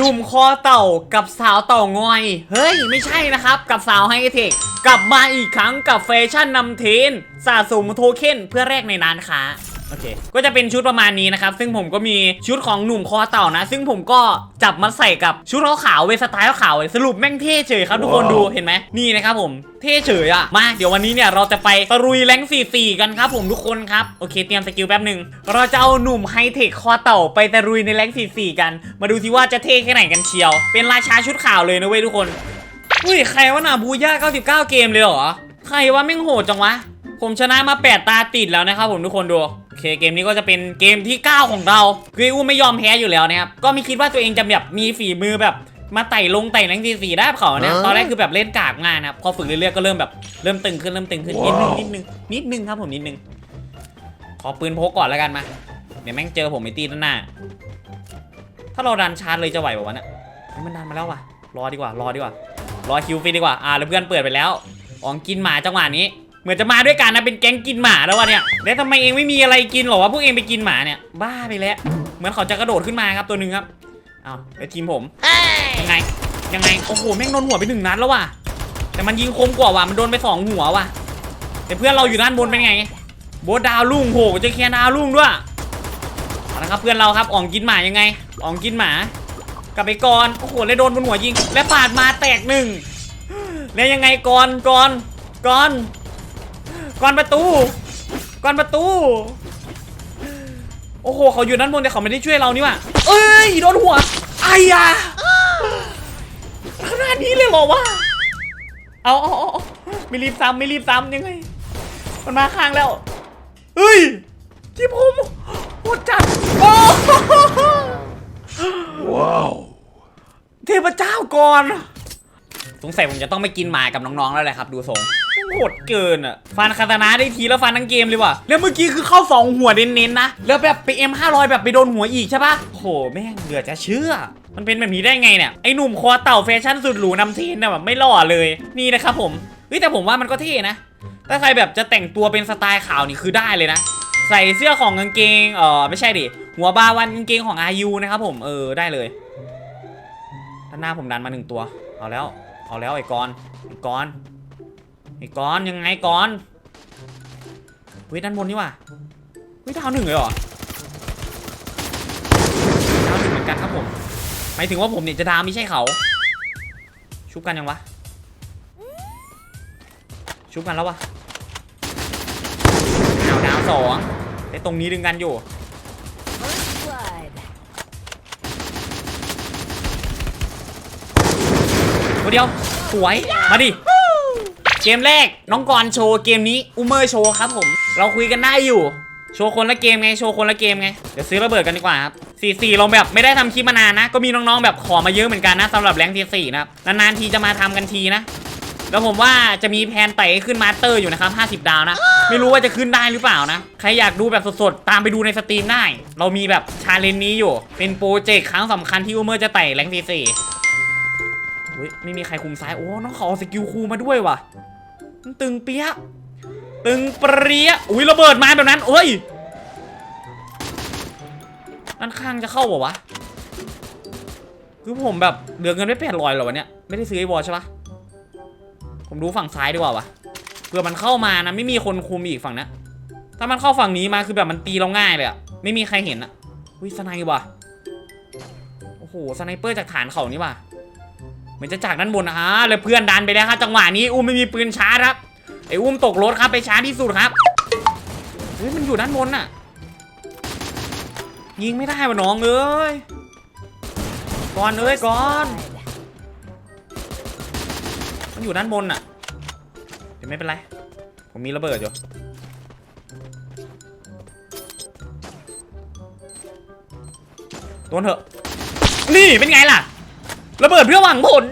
หนุ่มคอเต่ากับสาวเต่างอย เฮ้ย ไม่ใช่นะครับ กับสาวไฮเทค กลับมาอีกครั้งกับแฟชั่นนำเทรนสะสมโทเค็นเพื่อแลกในร้านค้า โอเค ก็จะเป็นชุดประมาณนี้นะครับ ซึ่งผมก็มีชุดของหนุ่มคอเต่านะ ซึ่งผมก็จับมาใส่กับชุดขาวๆเวสไตล์ขาวๆสรุปแม่งเท่เฉยครับทุกคนดูเห็นไหมนี่นะครับผมเท่เฉยอะมาเดี๋ยววันนี้เนี่ยเราจะไปตะรุยแรง44กันครับผมทุกคนครับโอเคเตรียมสกิลแป๊บหนึ่งเราจะเอาหนุ่มไฮเทคคอเต่าไปตะรุยในแรง44กัน มาดูสิว่าจะเท่แค่ไหนกันเชียว เป็นราชาชุดขาวเลยนะเว้ยทุกคนอุ้ยใครวะน่ะบูย่า99 เกมเลยเหรอใครวะแม่งโหดจังวะผมชนะมา 8 ตาติดแล้วนะครับผมทุกคนดูโอ เคเกมนี้ก็จะเป็นเกมที่ 9 ของเราคืออู้ไม่ยอมแพ้อยู่แล้วนะครับก็ไม่คิดว่าตัวเองจะแบบมีฝีมือแบบมาไต่ลงไต่แรงทีสีได้กับเขานะอ๋อตอนแรกคือแบบเล่นกากง่ายนะครับพอฝึกเรื่อยๆก็เริ่มแบบเริ่มตึงขึ้นเริ่มตึงขึ้นนิดนึงนิดนึงนิดนึงครับผมนิดนึงขอปืนพกก่อนแล้วกันมาเดี๋ยวแม่งเจอผมไอตีด้านหน้า ถ้าเราดันชาร์จเลยจะไหวป่าวะเนี่ยเฮ้ยมันดันมาแล้วว่ะรอดีกว่ารอดีกว่ารอคิวฟรีดีกว่าอ่าแล้วเพื่อนเปิดไปแล้วอ๋องกินหมาจังหวะนี้เห มือนจะมาด้วยกันนะเป็นแก๊งกินหมาแล้ววะเนี่ยแล้วทำไมเองไม่มีอะไรกินหรอวะพวกเองไปกินหมาเนี่ยบ้าไปแล้ว เหมือนเขาจะกระโดดขึ้นมาครับตัวหนึ่งครับเอาไปทีมผมยังไงยังไงโอ้โหแม่งโดนหัวไปหนึ่งนัดแล้วว่ะแต่มันยิงคมกว่าว่ะมันโดนไปสองหัวว่ะแต่เพื่อนเราอยู่ด้านบนเป็นไงโบทดาวลุ่งโหเจะเคลียร์ดาวลุ่งด้วยเอาละครับเพื่อนเราครับอ่องกินหมายังไงอ่องกินหมากลับไปก่อนโอ้โหแล้วโดนบนหัวยิง และปาดมาแตกหนึ่งแล้วยังไงก่อนก่อนก่อน ก่อนประตู ก่อนประตู โอ้โหเขาอยู่ด้านบนแต่เขาไม่ได้ช่วยเรานี่ว่ะเอ้ยโดนหัวไอ้ยะขนาดนี้เลยเหรอวะเอาเอาเอาเอาไม่รีบซ้ำไม่รีบซ้ำยังไง มันมาข้างแล้ว เฮ้ยที่ผมโหดจัดโอ้โห Wow. เทพเจ้าก่อน สงสัยผมจะต้องไปกินหมากับน้องๆแล้วแหละครับ ดูทรง โหดเกินอะ ฟันคาตานะได้ทีแล้วฟันทั้งเกมเลยว่ะ แล้วเมื่อกี้คือเข้าสองหัวเน้นๆนะ แล้วแบบไปเอ็มห้าร้อยแบบไปโดนหัวอีกใช่ปะโหแม่งเหลือจะเชื่อ มันเป็นแบบนี้ได้ไงเนี่ย ไอ้หนุ่มคอเต่าแฟชั่นสุดหรูนำเทรนนะแบบไม่หล่อเลย นี่นะครับผม เฮ้ยแต่ผมว่ามันก็เท่นะ ถ้าใครแบบจะแต่งตัวเป็นสไตล์ขาวนี่คือได้เลยนะ ใส่เสื้อของกางเกง เออไม่ใช่ดิ หัวบาวันกางเกงของอายุนะครับผม เออได้เลย ด้านหน้าผมดันมาหนึ่งตัว เอาแล้ว เอาแล้วไอ้กอนไอ้กอน ไอ้กอนยังไงกอนเฮ้ยด้านบนนี่ว่ะเฮ้ยดาวหนึ่งเลยเหรอดาวหนึ่งเหมือนกันครับผมหมายถึงว่าผมเนี่ยจะดาวไม่ใช่เขา ชุบกันยังวะ ชุบกันแล้ววะดาวดาวสองไอ้ตรงนี้ดึงกันอยู่ First blood. ตัวเดียวสวย มาดิ กมแรกน้องกรโชว์เกมนี้อุเมอร์โชว์ครับผม เราคุยกันได้อยู่ โชว์คนละเกมไงโชว์คนละเกมไงเดี๋ยวซื้อระเบิดกันดีกว่าครับ4 4เราแบบไม่ได้ทำคลิปมานานนะ ก็มีน้องๆแบบขอมาเยอะเหมือนกันนะสำหรับแรงทีสี่นะครับนานๆทีจะมาทำกันทีนะแล้วผมว่าจะมีแผนไต่ขึ้นมาสเตอร์อยู่นะครับ 50 ดาวนะ ไม่รู้ว่าจะขึ้นได้หรือเปล่านะ ใครอยากดูแบบสดๆ ตามไปดูในสตรีมได้ เรามีแบบชาเลนจ์นี้อยู่ เป็นโปรเจกต์ครั้งสำคัญที่อุเมอร์จะไต่แรงทีสี่เฮ้ยไม่มีใครคุมซ้าย โอ้ น้องขอสกิลคูมาด้วยว่ะ ตึงเปี้ยตึงเปรี้ยะอุ้ยระเบิดมาแบบนั้นโอ้ยด้านข้างจะเข้าเปล่าวะคือผมแบบเหลือเงินไม่แปดร้อยหรอวะเนี่ยไม่ได้ซื้อไอ้วอลใช่ปะผมดูฝั่งซ้ายดีกว่าวะเผื่อมันเข้ามานะไม่มีคนคุมอีกฝั่งนะถ้ามันเข้าฝั่งนี้มาคือแบบมันตีเราง่ายเลยอะไม่มีใครเห็นอะอุ้ยสไนป์ว่ะโอ้โหสไนเปอร์จากฐานเขานี่ว่ะ เหมือนจะจากด้านบนนะฮะแล้วเพื่อนดันไปแล้วครับจังหวะนี้อุ้มไม่มีปืนช้าครับไอ้อุ้มตกรถครับไปช้าที่สุดครับเฮ้ยมันอยู่ด้านบนน่ะ ยิงไม่ได้วะน้องเอ้ยก่อนเอ้ยก่อน มันอยู่ด้านบนน่ะเดี๋ยวไม่เป็นไร ผมมีระเบิดอยู่โดนเถอะ นี่เป็นไงล่ะ ระเบิดเพื่อหวังผล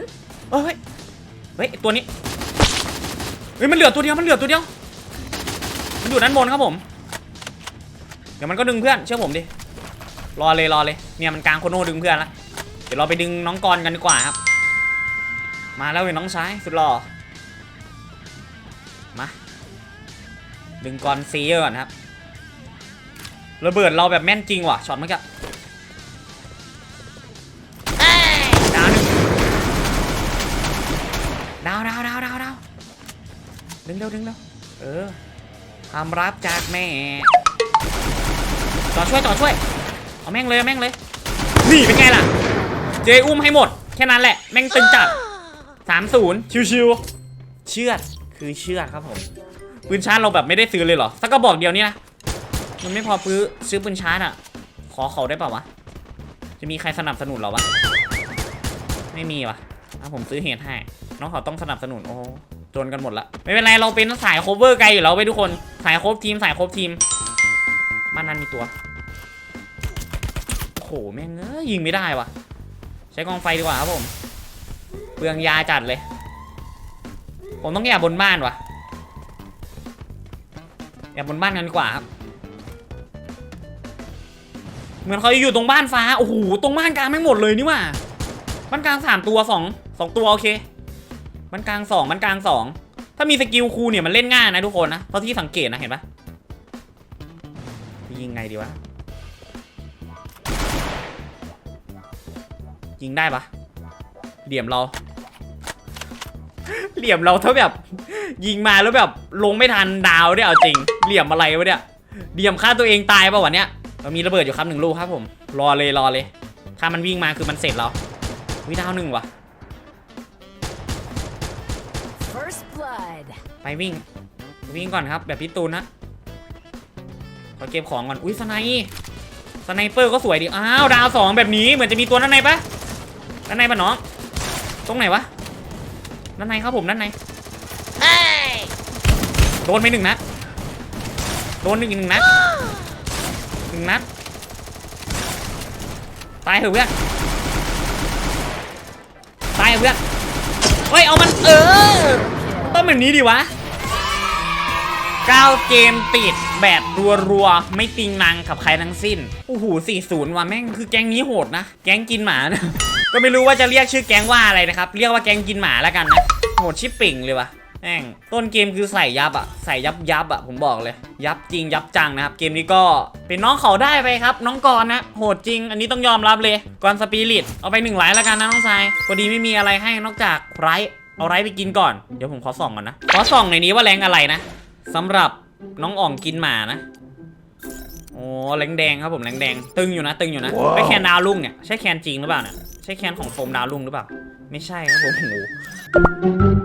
เฮ้ยเฮ้ยตัวนี้เฮ้ยมันเหลือตัวเดียวมันเหลือตัวเดียว มันอยู่ด้านบนครับผม เดี๋ยวมันก็ดึงเพื่อนเชื่อผมดิรอเลยรอเลยเนี่ยมันกลางโคโน่ดึงเพื่อนละเดี๋ยวเราไปดึงน้องกรกันดีกว่าครับ มาแล้วเว้ยน้องชายสุดหล่อมาดึงกรณ์ซีก่อนครับระเบิดเราแบบแม่นจริงว่ะช็อตเมื่อกี้ ดึงเร็วดึงเร็วเออความรับจากแม่ ต่อช่วยต่อช่วย เอาแม่งเลยแม่งเลย นี่เป็นไงล่ะ เจอุ้มให้หมด แค่นั้นแหละ แม่งตึงจัดสามศูนย์ชิวๆ เชือดคือเชือดครับผมปืนชาร์จเราแบบไม่ได้ซื้อเลยเหรอ สักกระบอกเดียวนี่นะ มันไม่พอซื้อซื้อปืนชาร์จอะ ขอเขาได้เปล่าวะ จะมีใครสนับสนุนเราวะ ไม่มีวะอะผมซื้อเหตุให้ น้องเขาต้องสนับสนุนโอ้ จนกันหมดละไม่เป็นไรเราเป็นสายโคเวอร์ไกลอยู่แล้วไปทุกคนสายโคบทีมสายโคบทีมบ้านนั้นมีตัวโอ้โหแม่งเอ้ยยิงไม่ได้วะใช้กองไฟดีกว่าครับผมเปลืองยาจัดเลย ผมต้องแอบบนบ้านวะแอบบนบ้านกันดีกว่าครับเหมือนเขาจะอยู่ตรงบ้านฟ้าโอ้โหตรงบ้านกลางไม่หมดเลยนี่ว่าบ้านกลางสามตัวสองสองตัวโอเค บ้านกลางสองบ้านกลางสองถ้ามีสกิลคูลเนี่ยมันเล่นง่ายนะทุกคนนะเพราะที่สังเกตนะเห็นปะยิงไงดีวะยิงได้ปะเหลี่ยมเรา เหลี่ยมเราเท่าแบบ ยิงมาแล้วแบบลงไม่ทันดาวเนี่ยเอาจริง เหลี่ยมอะไรวะเนี่ยเหลี่ยมฆ่าตัวเองตายป่ะวะเนี่ยเรามีระเบิดอยู่ครับหนึ่งลูกครับผม รอเลยรอเลย ถ้ามันวิ่งมาคือมันเสร็จแล้ววิดาวหนึ่งวะ ไปวิ่ง วิ่งก่อนครับ แบบพี่ตูนนะขอเก็บของก่อน อุ้ยสไนป์สไนเปอร์ก็สวยดี อ้าวดาวสองแบบนี้เหมือนจะมีตัวด้านในปะด้านในปะน้อง ตรงไหนวะ ด้านในครับผมด้านในโดนไปหนึ่งนัด โดนหนึ่งอีกหนึ่งนัดหนึ่งนัด ตายเถอะเพื่อน ตายเถอะเพื่อน เฮ้ยเอามันเออต้องแบบนี้ดิวะ 9 เกมติดแบบรัวๆ ไม่ติงนังกับใครทั้งสิ้น โอ้โห 40 ว่ะแม่งคือแก๊งนี้โหดนะ แก๊งกินหมานะ ก็ไม่รู้ว่าจะเรียกชื่อแก๊งว่าอะไรนะครับ เรียกว่าแก๊งกินหมาแล้วกันนะ โหดชิปปิ่งเลยวะแม่งต้นเกมคือใส่ยับอะใส่ยับยับอะผมบอกเลย ยับจริงยับจังนะครับ เกมนี้ก็เป็นน้องเขาได้ไปครับ น้องกรณ์นะ โหดจริง อันนี้ต้องยอมรับเลยกรณ์สปิริตเอาไปหนึ่งไลท์แล้วกันนะน้องชายพอดีไม่มีอะไรให้นอกจากไรเอาไรไปกินก่อน เดี๋ยวผมขอส่องก่อนนะ ขอส่องในนี้ว่าแรงอะไรนะ สำหรับน้องอ่องกินหมานะโอ้แรงแดงครับผมแรงแดง ตึงอยู่นะ ตึงอยู่นะว้าวไม่แคนดาวรุ่งเนี่ย ใช่แคนจริงหรือเปล่าเนี่ย ใช่แคนของโฟมดาวรุ่งหรือเปล่า ไม่ใช่ครับผมโอ้โห